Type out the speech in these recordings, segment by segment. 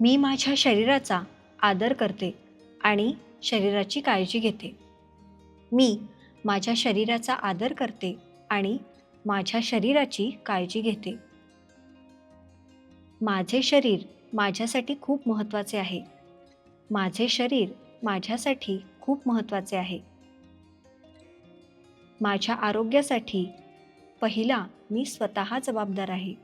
मी माझ्या शरीराचा आदर करते आणि शरीराची काळजी घेते. मी माझ्या शरीराचा आदर करते आणि माझ्या शरीराची काळजी घेते. माझे शरीर माझ्यासाठी खूप महत्त्वाचे आहे. माझे शरीर माझ्यासाठी खूप महत्त्वाचे आहे. माझ्या आरोग्यासाठी पहिला मी स्वतः जबाबदार आहे.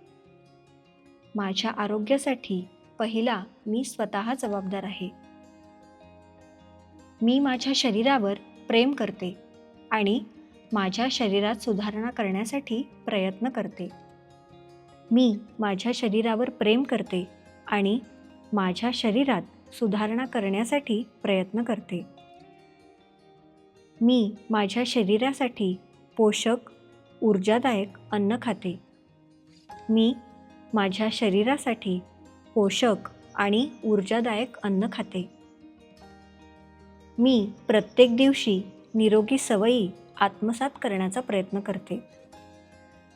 माझ्या आरोग्यासाठी पहिला मी स्वतः जबाबदार आहे. मी माझ्या शरीरावर प्रेम करते आणि माझ्या शरीरात सुधारणा करण्यासाठी प्रयत्न करते. मी माझ्या शरीरावर प्रेम करते आणि माझ्या शरीरात सुधारणा करण्यासाठी प्रयत्न करते. मी माझ्या शरीरासाठी पोषक ऊर्जादायक अन्न खाते. मी माझ्या शरीरासाठी पोषक आणि ऊर्जादायक अन्न खाते. मी प्रत्येक दिवशी निरोगी सवयी आत्मसात करण्याचा प्रयत्न करते.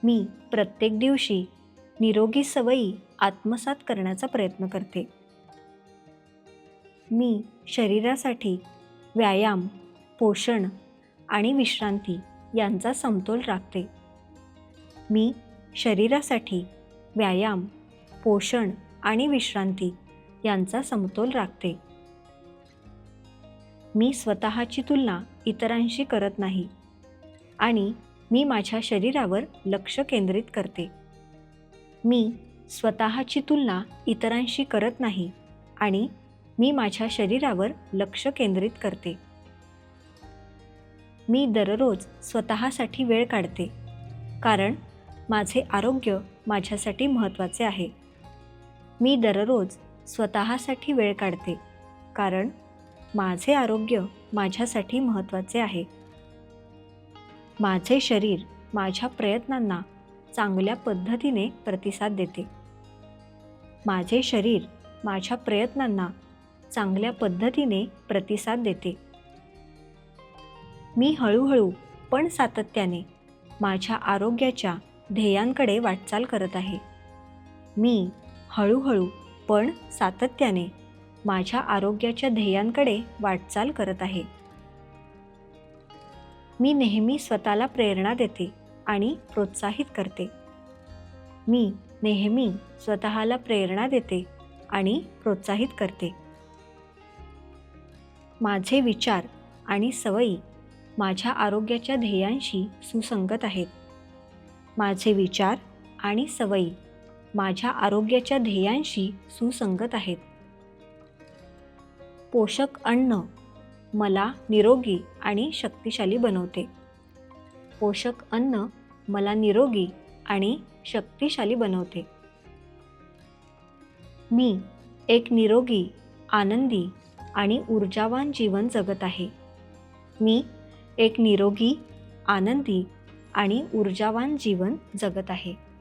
मी प्रत्येक दिवशी निरोगी सवयी आत्मसात करण्याचा प्रयत्न करते. मी शरीरासाठी व्यायाम पोषण आणि विश्रांती यांचा समतोल राखते. मी शरीरासाठी व्यायाम पोषण आणि विश्रांती यांचा समतोल राखते. मी स्वतःची तुलना इतरांशी करत नाही आणि मी माझ्या शरीरावर लक्ष केंद्रित करते. मी स्वतःची तुलना इतरांशी करत नाही आणि मी माझ्या शरीरावर लक्ष केंद्रित करते. मी दररोज स्वतःसाठी वेळ काढते कारण माझे आरोग्य माझ्यासाठी महत्त्वाचे आहे. मी दररोज स्वतःसाठी वेळ काढते कारण माझे आरोग्य माझ्यासाठी महत्त्वाचे आहे. माझे शरीर माझ्या प्रयत्नांना चांगल्या पद्धतीने प्रतिसाद देते. माझे शरीर माझ्या प्रयत्नांना चांगल्या पद्धतीने प्रतिसाद देते. मी हळूहळू पण सातत्याने माझ्या आरोग्याच्या ध्येयांकडे वाटचाल करत आहे. मी हळूहळू पण सातत्याने माझ्या आरोग्याच्या ध्येयांकडे वाटचाल करत आहे. मी नेहमी स्वतःला प्रेरणा देते आणि प्रोत्साहित करते. मी नेहमी स्वतःला प्रेरणा देते आणि प्रोत्साहित करते. माझे विचार आणि सवयी माझ्या आरोग्याच्या ध्येयांशी सुसंगत आहेत. माझे विचार आणि सवयी माझ्या आरोग्याच्या ध्येयांशी सुसंगत आहेत. पोषक अन्न मला निरोगी आणि शक्तिशाली बनवते. पोषक अन्न मला निरोगी आणि शक्तिशाली बनवते. मी एक निरोगी आनंदी आणि ऊर्जावान जीवन जगत आहे. मी एक निरोगी आनंदी आणि ऊर्जावान जीवन जगत आहे.